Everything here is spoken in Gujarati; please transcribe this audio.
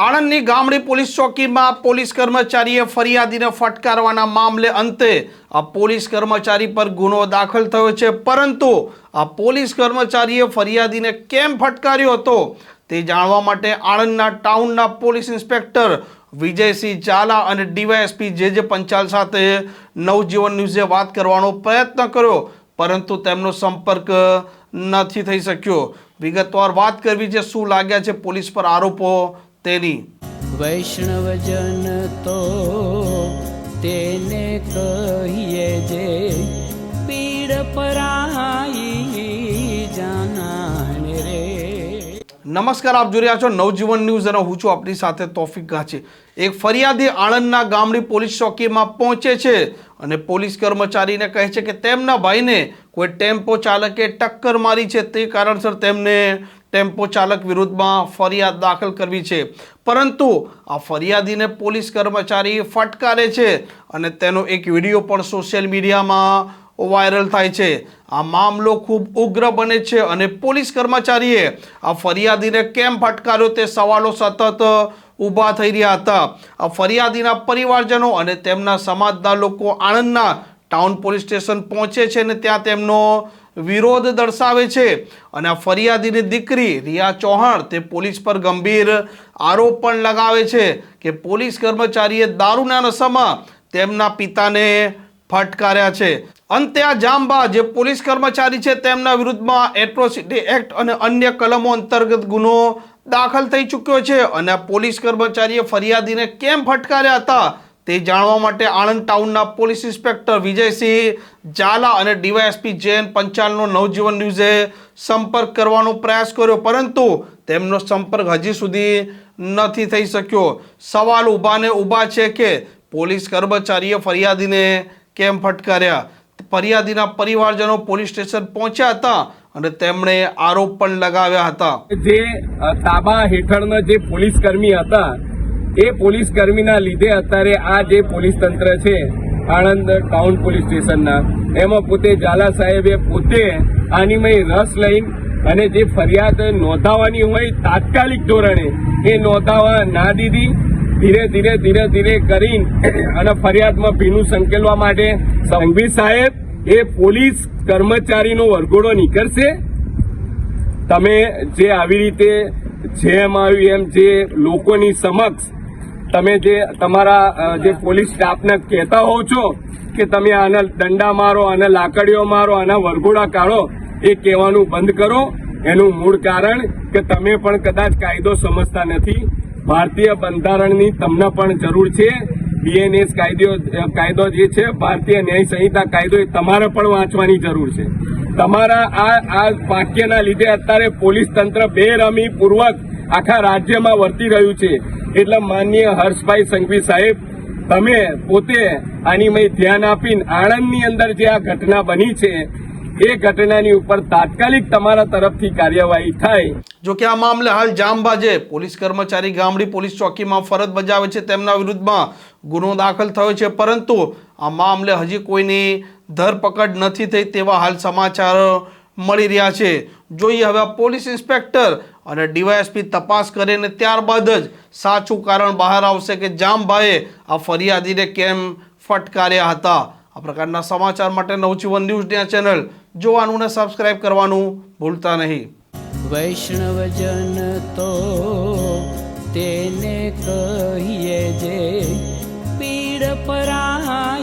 આણંદની ગામડી પોલીસ ચોકીમાં પોલીસ કર્મચારીએ ફરિયાદીને ફટકારવાના મામલે અંતે આ પોલીસ કર્મચારી પર ગુનો દાખલ થયો છે. પરંતુ આ પોલીસ કર્મચારીએ ફરિયાદીને કેમ ફટકાર્યો હતો તે જાણવા માટે આણંદના ટાઉનના પોલીસ ઇન્સ્પેક્ટર વિજયસિંહ ઝાલા અને ડીવાયએસપી જે જે પંચાલ સાથે નવજીવન ન્યૂઝે વાત કરવાનો પ્રયત્ન કર્યો, પરંતુ તેમનો સંપર્ક નથી થઈ શક્યો. વિગતવાર વાત કરવી છે, શું લાગ્યા છે પોલીસ પર આરોપો તેની. વૈષ્ણવજન તો તેને કહીએ જે પીડ પરાઈ જાનાને રે. નમસ્કાર આપ જોઈ રહ્યા છો નવજીવન ન્યૂઝ અને હું છું આપણી સાથે તોફિક ગાંચી. એક ફરિયાદી આણંદના ગામડી પોલીસ ચોકીમાં પહોંચે છે અને પોલીસ કર્મચારીને કહે છે કે તેમના ભાઈને કોઈ ટેમ્પો ચાલકે ટક્કર મારી છે તે કારણસર તેમને ટેમ્પો ચાલક વિરુદ્ધમાં ફરિયાદ દાખલ કરવી છે. પરંતુ આ ફરિયાદીને પોલીસ કર્મચારી ફટકારે છે અને તેનો એક વીડિયો પણ સોશિયલ મીડિયામાં વાયરલ થાય છે. આ મામલો ખૂબ ઉગ્ર બને છે અને પોલીસ કર્મચારીએ આ ફરિયાદીને કેમ ફટકાર્યો તે સવાલો સતત ઊભા થઈ રહ્યા હતા. આ ફરિયાદીના પરિવારજનો અને તેમના સમાજના લોકો આણંદના ટાઉન પોલીસ સ્ટેશન પહોંચે છે અને ત્યાં તેમનો વિરોધ દર્શાવે છે. અને આ ફરિયાદીની દીકરી રિયા ચૌહાણ તે પોલીસ પર ગંભીર આરોપ પણ લગાવે છે કે પોલીસ કર્મચારીએ દારૂના નશામાં તેમના પિતાને ફટકાર્યા છે. અંતે આ જાંબા જે પોલીસ કર્મચારી છે તેમના વિરુદ્ધમાં એટ્રોસિટી એક્ટ અને અન્ય કલમો અંતર્ગત ગુનો દાખલ થઈ ચૂક્યો છે. અને પોલીસ કર્મચારીએ ફરિયાદીને કેમ ફટકાર્યા હતા તે જાણવા માટે આણંદ ટાઉનના પોલીસ ઇન્સ્પેક્ટર વિજયસિંહ ઝાલા અને ડીવાયએસપી જૈન પંચાલનો નવજીવન ન્યૂઝે સંપર્ક કરવાનો પ્રયાસ કર્યો, પરંતુ તેમનો સંપર્ક હજી સુધી નથી થઈ શક્યો. સવાલ ઊભાને ઊભા છે કે પોલીસ કર્મચારીએ ફરિયાદીને કેમ ફટકાર્યા? ફરિયાદીના પરિવારજનો પોલીસ સ્ટેશન પહોંચ્યા હતા અને તેમણે આરોપ પણ લગાવ્યા હતા. જે તાબા હેઠળના જે પોલીસ કર્મી હતા એ પોલીસ કર્મીના લીધે અત્યારે આ જે પોલીસ તંત્ર છે, આણંદ ટાઉન પોલીસ સ્ટેશનના, એમાં પોતે ઝાલા સાહેબે પોતે આનીમય રસ લઈ અને જે ફરિયાદ નોંધાવવાની હોય તાત્કાલિક ધોરણે, એ નોંધાવા ના દીધી. ધીરે ધીરે ધીરે ધીરે કરી અને ફરિયાદમાં ભીનું સંકેલવા માટે સંઘવી સાહેબ એ પોલીસ કર્મચારીનો વરઘોડો નીકળશે. તમે જે આવી રીતે જેમ આવ્યું એમ જે લોકોની સમક્ષ તમે જે તમારા જે પોલીસ સ્ટાફને કહેતા હોવ છો કે તમે આના દંડા મારો, આને લાકડીઓ મારો, આના વરઘોડા કાઢો, એ કહેવાનું બંધ કરો. એનું મૂળ કારણ કે તમે પણ કદાચ કાયદો સમજતા નથી. ભારતીય બંધારણની તમને પણ જરૂર છે. બીએનએસ કાયદો કાયદો જે છે, ભારતીય ન્યાય સંહિતા કાયદો એ તમારે પણ વાંચવાની જરૂર છે. તમારા આ આ વાક્યના લીધે અત્યારે પોલીસ તંત્ર બેરમી પૂર્વક આખા રાજ્યમાં વર્તી રહ્યું છે. એટલે માનનીય હર્ષભાઈ સંઘવી સાહેબ, તમે પોતે આનીમય ધ્યાન આપીને આણંદની અંદર જે આ ઘટના બની છે, એ ઘટનાની ઉપર તાત્કાલિક તમારા તરફથી કાર્યવાહી થાય. જો કે આ મામલે હાલ જામબાજે પોલીસ કર્મચારી ગામડી પોલીસ ચોકીમાં ફરજ બજાવે છે, તેમના વિરુદ્ધમાં ગુનો દાખલ થયો છે, પરંતુ આ મામલે હજી કોઈની ધરપકડ નથી થઈ તેવા હાલ સમાચાર મળી રહ્યા છે. જોઈએ હવે પોલીસ ઇન્સ્પેક્ટર અને ડીવાયએસપી તપાસ કરે ને ત્યારબાદ જ સાચું કારણ બહાર આવશે કે જામભાઈએ આ ફરિયાદીને કેમ ફટકાર્યા હતા. આ પ્રકારના સમાચાર માટે નવજીવન ન્યૂઝની આ ચેનલ. જોવાનું ને સબસ્ક્રાઇબ કરવાનું ભૂલતા નહીં. વૈષ્ણવજન તો તેને કહીએ જે પીડ પરાઈ